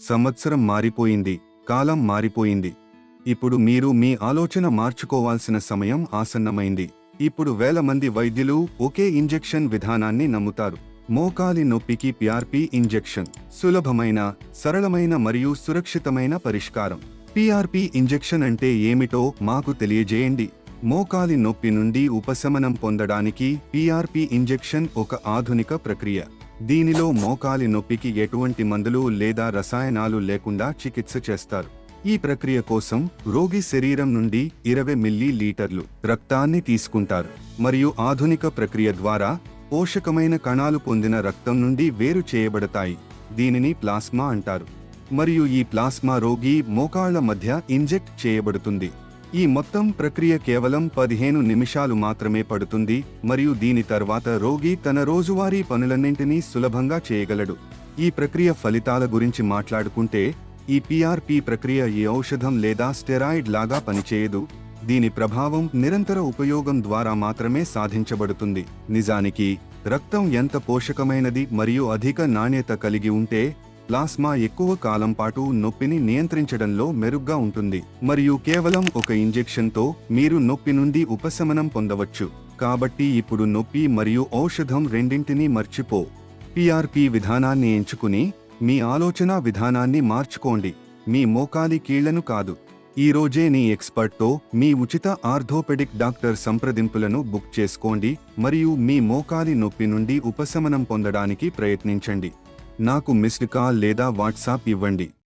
సంవత్సరం మారిపోయింది కాలం మారిపోయింది. ఇప్పుడు మీరు మీ ఆలోచన మార్చుకోవాల్సిన సమయం ఆసన్నమైంది. ఇప్పుడు వేల మంది వైద్యులు ఒకే ఇంజెక్షన్ విధానాన్ని నమ్ముతారు. మోకాలి నొప్పికి పిఆర్పి ఇంజెక్షన్. సులభమైన సరళమైన మరియు సురక్షితమైన పరిష్కారం. పిఆర్పి ఇంజెక్షన్ అంటే ఏమిటో మాకు తెలియజేయండి. మోకాలి నొప్పి నుండి ఉపశమనం పొందడానికి పిఆర్పి ఇంజెక్షన్ ఒక ఆధునిక ప్రక్రియ. దీనిలో మోకాలి నొప్పికి ఎటువంటి మందులు లేదా రసాయనాలు లేకుండా చికిత్స చేస్తారు. ఈ ప్రక్రియ కోసం రోగి శరీరం నుండి ఇరవై మిల్లీ లీటర్లు రక్తాన్ని తీసుకుంటారు. మరియు ఆధునిక ప్రక్రియ ద్వారా పోషకమైన కణాలు పొందిన రక్తం నుండి వేరు చేయబడతాయి. దీనిని ప్లాస్మా అంటారు. మరియు ఈ ప్లాస్మా రోగి మోకాళ్ళ మధ్య ఇంజెక్ట్ చేయబడుతుంది. ఈ మొత్తం ప్రక్రియ కేవలం పదిహేను నిమిషాలు మాత్రమే పడుతుంది మరియు దీని తర్వాత రోగి తన రోజువారీ పనులన్నింటినీ సులభంగా చేయగలడు. ఈ ప్రక్రియ ఫలితాల గురించి మాట్లాడుకుంటే ఈ పిఆర్పి ప్రక్రియ ఈ ఔషధం లేదా స్టెరాయిడ్ లాగా పనిచేయదు. దీని ప్రభావం నిరంతర ఉపయోగం ద్వారా మాత్రమే సాధించబడుతుంది. నిజానికి రక్తం ఎంత పోషకమైనది మరియు అధిక నాణ్యత కలిగి ఉంటే ప్లాస్మా ఎక్కువ కాలం పాటు నొప్పిని నియంత్రించడంలో మెరుగ్గా ఉంటుంది. మరియు కేవలం ఒక ఇంజెక్షన్తో మీరు నొప్పి నుండి ఉపశమనం పొందవచ్చు. కాబట్టి ఇప్పుడు నొప్పి మరియు ఔషధం రెండింటినీ మర్చిపో. పిఆర్పి విధానాన్ని ఎంచుకుని మీ ఆలోచన విధానాన్ని మార్చుకోండి. మీ మోకాలి కీళ్ళను కాదు. ఈ రోజే నీ ఎక్స్పర్ట్తో మీ ఉచిత ఆర్థోపెడిక్ డాక్టర్ సంప్రదింపులను బుక్ చేసుకోండి. మరియు మీ మోకాలి నొప్పి నుండి ఉపశమనం పొందడానికి ప్రయత్నించండి. నాకు మిస్డ్ కాల్ లేదా వాట్సాప్ ఇవ్వండి.